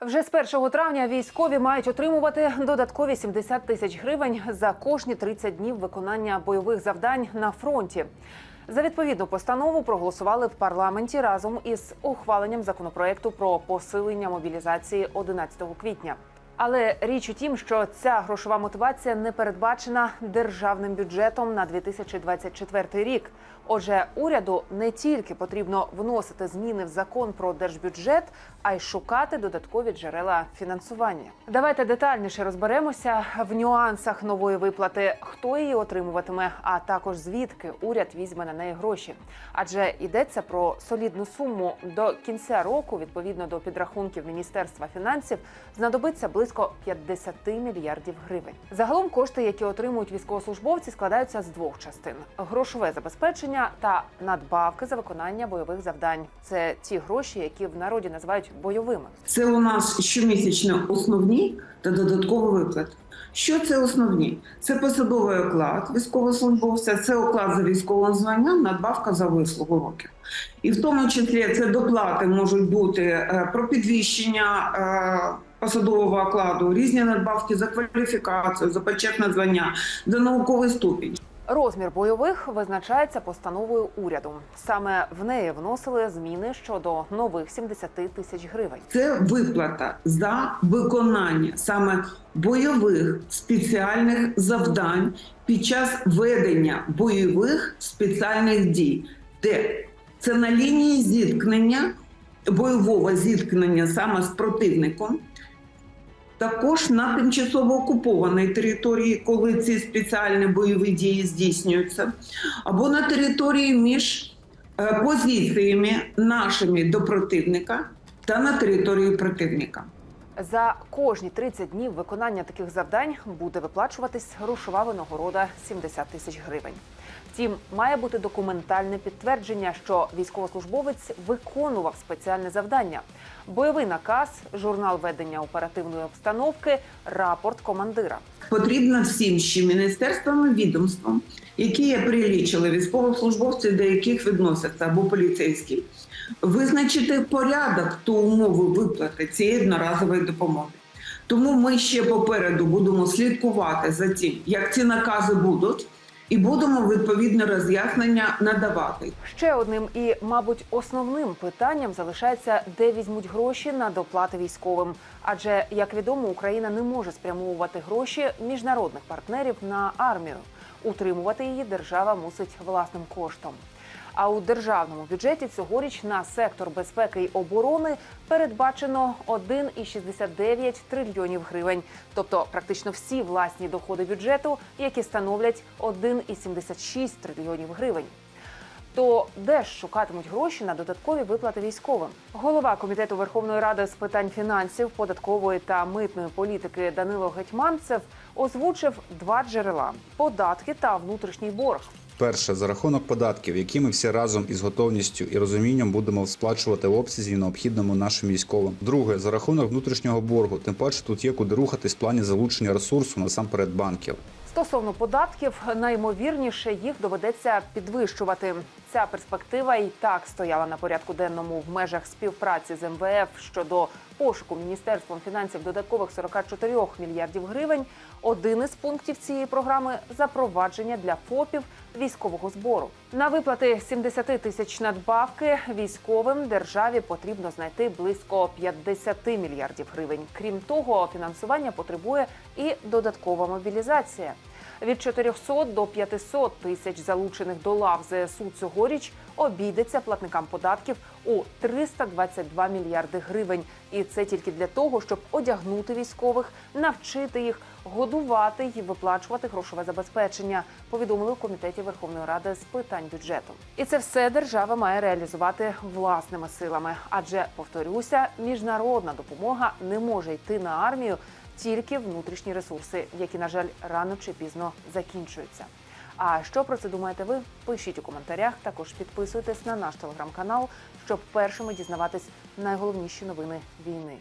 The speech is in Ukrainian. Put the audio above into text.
Вже з 1 травня військові мають отримувати додаткові 70 тисяч гривень за кожні 30 днів виконання бойових завдань на фронті. За відповідну постанову проголосували в парламенті разом із ухваленням законопроекту про посилення мобілізації 11 квітня. Але річ у тім, що ця грошова мотивація не передбачена державним бюджетом на 2024 рік. Отже, уряду не тільки потрібно вносити зміни в закон про держбюджет, а й шукати додаткові джерела фінансування. Давайте детальніше розберемося в нюансах нової виплати, хто її отримуватиме, а також звідки уряд візьме на неї гроші. Адже йдеться про солідну суму до кінця року, відповідно до підрахунків Міністерства фінансів, знадобиться близько 50 мільярдів гривень. Загалом кошти, які отримують військовослужбовці, складаються з двох частин: грошове забезпечення та надбавки за виконання бойових завдань. Це ті гроші, які в народі називають бойовими. Це у нас щомісячно основні та додаткові виплати. Що це основні? Це посадовий оклад військовослужбовця, це оклад за військовим званням, надбавка за вислугу років. І в тому числі це доплати можуть бути е, про підвищення е, посадового окладу, різні надбавки за кваліфікацію, за почетне звання, за науковий ступінь. Розмір бойових визначається постановою уряду. Саме в неї вносили зміни щодо нових 70 тисяч гривень. Це виплата за виконання саме бойових спеціальних завдань під час ведення бойових спеціальних дій, де це на лінії зіткнення, бойового зіткнення саме з противником. Також на тимчасово окупованій території, коли ці спеціальні бойові дії здійснюються, або на території між е, позиціями нашими до противника та на території противника. За кожні 30 днів виконання таких завдань буде виплачуватись грошова винагорода 70 тисяч гривень. Втім, має бути документальне підтвердження, що військовослужбовець виконував спеціальне завдання: бойовий наказ, журнал ведення оперативної обстановки, рапорт командира. Потрібно всім ще міністерствам і відомствам, які я прилічила військовослужбовці, до яких відносяться або поліцейські, визначити порядок та умови виплати цієї одноразової допомоги. Тому ми ще попереду будемо слідкувати за тим, як ці накази будуть, і будемо відповідне роз'яснення надавати. Ще одним і, мабуть, основним питанням залишається, де візьмуть гроші на доплати військовим. Адже, як відомо, Україна не може спрямовувати гроші міжнародних партнерів на армію. Утримувати її держава мусить власним коштом. А у державному бюджеті цьогоріч на сектор безпеки й оборони передбачено 1,69 трильйонів гривень, тобто практично всі власні доходи бюджету, які становлять 1,76 трильйонів гривень. То де ж шукатимуть гроші на додаткові виплати військовим? Голова комітету Верховної Ради з питань фінансів, податкової та митної політики Данило Гетьманцев озвучив два джерела: податки та внутрішній борг. Перше за рахунок податків, які ми всі разом із готовністю і розумінням будемо сплачувати в обсязі необхідному нашим військовим. Друге за рахунок внутрішнього боргу. Тим паче тут є куди рухатись в плані залучення ресурсу насамперед банків. Стосовно податків, наймовірніше їх доведеться підвищувати. Ця перспектива і так стояла на порядку денному в межах співпраці з МВФ щодо пошуку міністерством фінансів додаткових 44 мільярдів гривень. Один із пунктів цієї програми запровадження для ФОПів військового збору. На виплати 70 тисяч надбавки військовим державі потрібно знайти близько 50 мільярдів гривень. Крім того, фінансування потребує і додаткова мобілізація. Від 400 до 500 тисяч залучених до лав ЗСУ цьогоріч обійдеться платникам податків у 322 мільярди гривень. І це тільки для того, щоб одягнути військових, навчити їх, годувати і виплачувати грошове забезпечення. Повідомили у комітеті Верховної Ради з питань бюджету. І це все держава має реалізувати власними силами. Адже повторюся, міжнародна допомога не може йти на армію тільки внутрішні ресурси, які, на жаль, рано чи пізно закінчуються. А що про це думаєте ви? Пишіть у коментарях. Також підписуйтесь на наш телеграм-канал, щоб першими дізнаватись найголовніші новини війни.